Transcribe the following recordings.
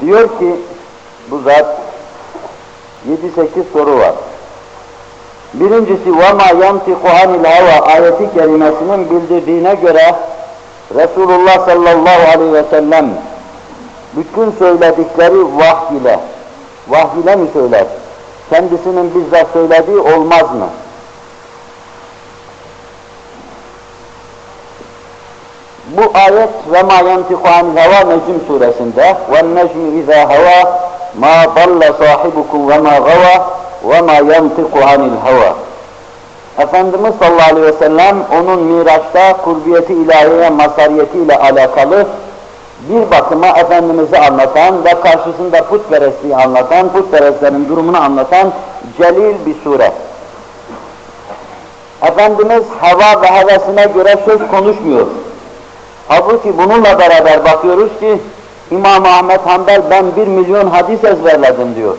Diyor ki bu zat 7-8 soru var. Birincisi وَمَا يَنْتِقُ عَنِ الْهَوَى ayeti kerimesinin bildirdiğine göre Resulullah sallallahu aleyhi ve sellem bütün söyledikleri vahiy ile, vahiy ile mi söyler? Kendisinin bizzat söylediği olmaz mı? Bu ayet ve ma yantiku anil heva Necm suresinde ve necmi izâ heva ma dalla sahibukum ve ma gava ve ma yantiku anil heva Efendimiz sallallahu aleyhi ve sellem onun Miraç'ta kurbiyeti ilahiye mazhariyetiyle alakalı bir bakıma Efendimiz'i anlatan ve karşısında putperestliği anlatan, putperestlerin durumunu anlatan celil bir sure. Efendimiz hava ve hevesine göre söz konuşmuyor. Halbuki bununla beraber bakıyoruz ki İmam Ahmet Hanbel ben bir milyon hadis ezberledim diyor.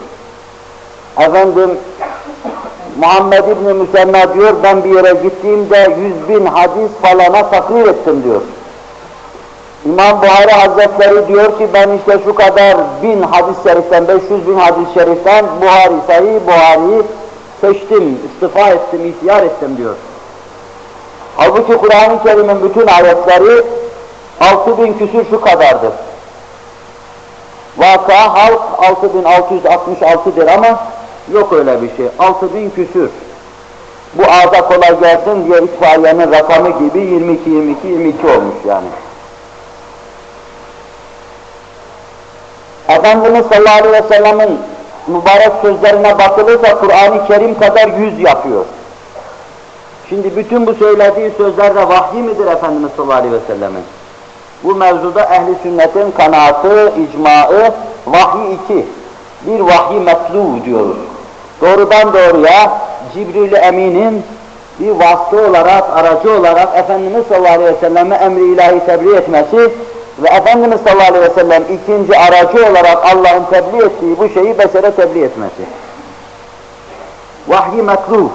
Efendim Muhammed İbni Müsenna diyor ben bir yere gittiğimde yüz bin hadis falana takrir ettim diyor. İmam Buhari Hazretleri diyor ki ben işte şu kadar bin hadis-i şeriften, 500 bin hadis-i şeriften Buhari, Sahih Buhari'yi seçtim, istifa ettim, ihtiyar ettim diyor. Halbuki Kur'an-ı Kerim'in bütün ayetleri 6000 küsür şu kadardır. Vaka halk 6666'dır ama yok öyle bir şey. 6000 küsür. Bu ağza kolay gelsin diye itfaiyenin rakamı gibi 22 22 22 olmuş yani. Efendimiz sallallahu aleyhi ve sellemin mübarek sözlerine bakılırsa Kur'an-ı Kerim kadar yüz yapıyor. Şimdi bütün bu söylediği sözlerde vahyi midir Efendimiz sallallahu aleyhi ve sellemin? Bu mevzuda ehli sünnetin kanaatı, icmaı, vahiy iki. Bir vahiy metlu diyoruz. Doğrudan doğruya Cibril-i Emin'in bir vasıta olarak, aracı olarak Efendimiz sallallahu aleyhi ve selleme emri ilahi tebliğ etmesi ve Efendimiz sallallahu aleyhi ve sellem ikinci aracı olarak Allah'ın tebliğ ettiği bu şeyi beşere tebliğ etmesi. Vahyi metlu,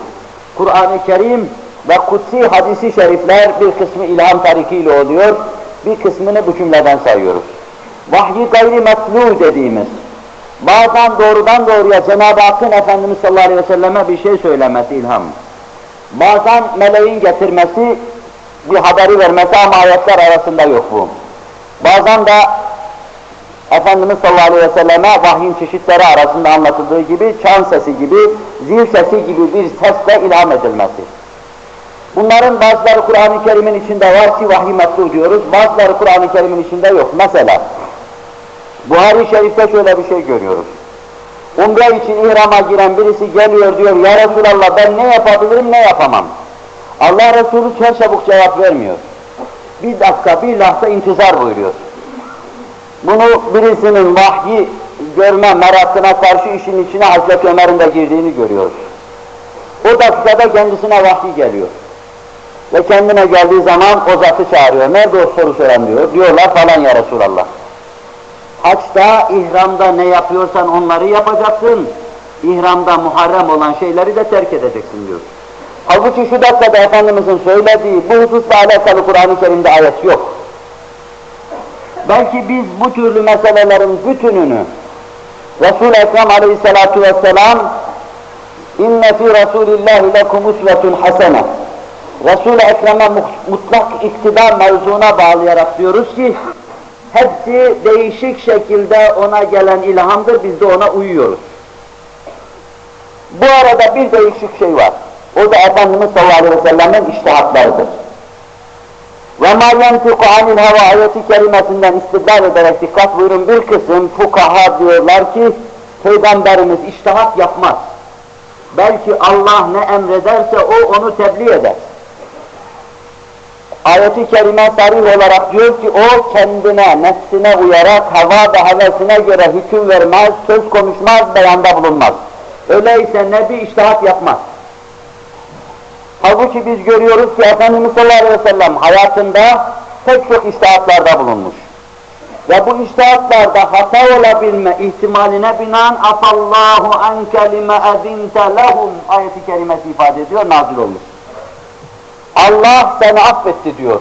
Kur'an-ı Kerim ve kutsi hadisi şerifler bir kısmı ilham tarikiyle oluyor, bir kısmını bu cümleden sayıyoruz. Vahyi gayri metlu dediğimiz, bazen doğrudan doğruya Cenab-ı Hakk'ın Efendimiz sallallahu aleyhi ve selleme bir şey söylemesi ilham. Bazen meleğin getirmesi, bir haberi vermesi ama ayetler arasında yok bu. Bazen de Efendimiz sallallahu aleyhi ve selleme vahyin çeşitleri arasında anlatıldığı gibi çan sesi gibi, zil sesi gibi bir sesle ilham edilmesi. Bunların bazıları Kur'an-ı Kerim'in içinde var ki vahiy metlu diyoruz, bazıları Kur'an-ı Kerim'in içinde yok. Mesela Buhari Şerif'te şöyle bir şey görüyoruz. Umre için ihrama giren birisi geliyor diyor, Ya Resulallah ben ne yapabilirim ne yapamam. Allah Resulü çarçabuk cevap vermiyor. Bir dakika, bir lahza intizar buyuruyor. Bunu birisinin vahyi görme merakına karşı işin içine Hazreti Ömer'in de girdiğini görüyoruz. O dakikada kendisine vahiy geliyor. Ve kendine geldiği zaman o zatı çağırıyor. Nerede o soru soran diyor. Diyorlar falan ya Resulallah. Haçta, ihramda ne yapıyorsan onları yapacaksın. İhramda muharrem olan şeyleri de terk edeceksin diyor. Halbuki şu dakikada Efendimizin söylediği bu hususla alakalı Kur'an-ı Kerim'de ayet yok. Belki biz bu türlü meselelerin bütününü Resul-i Ekrem aleyhissalatu vesselam inne fi Resulillahi lekum usvetun hasene Resul-i Ekrem'e mutlak iktidar mevzuna bağlayarak diyoruz ki hepsi değişik şekilde ona gelen ilhamdır, biz de ona uyuyoruz. Bu arada bir değişik şey var. O da Efendimiz sallallahu aleyhi ve sellem'in iştihatlarıdır. وَمَا يَنْتِقُ عَنِ الْهَوَى ayeti kerimesinden istidlal ederek dikkat buyurun bir kısım fukaha diyorlar ki Peygamberimiz iştihat yapmaz. Belki Allah ne emrederse o onu tebliğ eder. Ayeti kerime sarih olarak diyor ki o kendine, nefsine uyarak hava ve hevesine göre hüküm vermez, söz konuşmaz, beyanda bulunmaz. Öyleyse Nebi iştihat yapmaz. Halbuki biz görüyoruz ki Efendimiz sallallahu aleyhi ve sellem hayatında pek çok iştihatlarda bulunmuş. Ve bu iştihatlarda hata olabilme ihtimaline binaen afallahu anke lime ezinte lehum ayeti kerimesi ifade ediyor, nazil olmuş. Allah seni affetti diyor.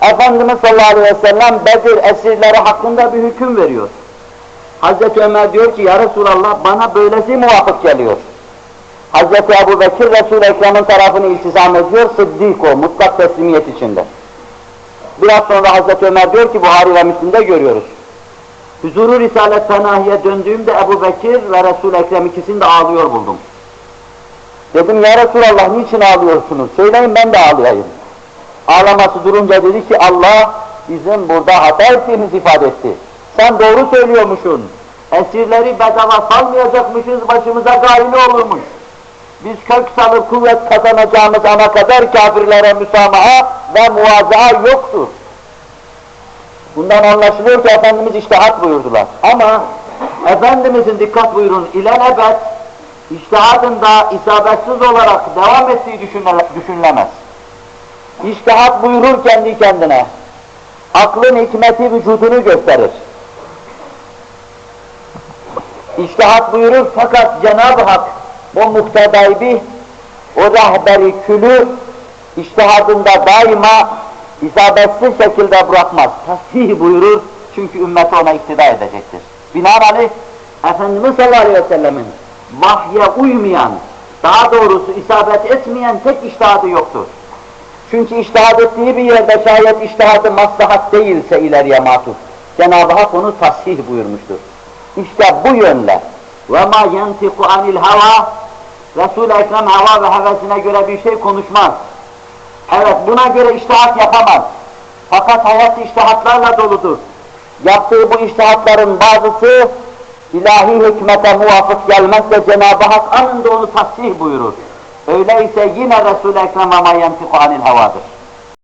Efendimiz sallallahu aleyhi ve sellem Bedir esirleri hakkında bir hüküm veriyor. Hazreti Ömer diyor ki ya Resulallah bana böylesi muvafık geliyor. Hazreti Ebu Bekir Resul-i Ekrem'in tarafını iltizam ediyor, sıddık o, mutlak teslimiyet içinde. Biraz sonra Hazreti Ömer diyor ki Buhari ve Müslim'de görüyoruz. Huzuru Risalet Fenahi'ye döndüğümde Ebu Bekir ve Resul-i Ekrem ikisini de ağlıyor buldum. Dedim ya Resulallah niçin ağlıyorsunuz? Söyleyin ben de ağlayayım. Ağlaması durunca dedi ki Allah bizim burada hata ettiğimizi ifade etti. Sen doğru söylüyormuşsun. Esirleri bedava salmayacakmışız, başımıza gaili olurmuş. Biz kök salıp kuvvet kazanacağımız ana kadar kafirlere müsamaha ve muvazaa yoktur. Bundan anlaşılıyor ki Efendimiz iştihat buyurdular. Ama Efendimizin dikkat buyurun ilelebet iştihadında isabetsiz olarak devam ettiği düşünüle- düşünülemez. İştihat buyurur kendi kendine. Aklın hikmeti vücudunu gösterir. İştihat buyurur fakat Cenab-ı Hak o muhtedaybi, o rehberi külü iştihadında daima isabetsiz şekilde bırakmaz. Tasih buyurur çünkü ümmeti ona iktida edecektir. Binaenaleyh Efendimiz sallallahu aleyhi ve sellemin vahye uymayan, daha doğrusu isabet etmeyen tek iştihadı yoktur. Çünkü iştihad ettiği bir yerde şayet iştihadı maslahat değilse ileriye matuf. Cenab-ı Hak onu tasih buyurmuştur. İşte bu yönle ma yentiku anil hava Resul-i Ekrem hava ve hevesine göre bir şey konuşmaz. Evet buna göre iştihat yapamaz. Fakat hayat iştihatlarla doludur. Yaptığı bu iştihatların bazısı ilahi hikmete muvafık gelmezse Cenab-ı Hak anında onu tasih buyurur. Öyleyse yine Resul-i Ekrem ve ma yentiku anil havadır.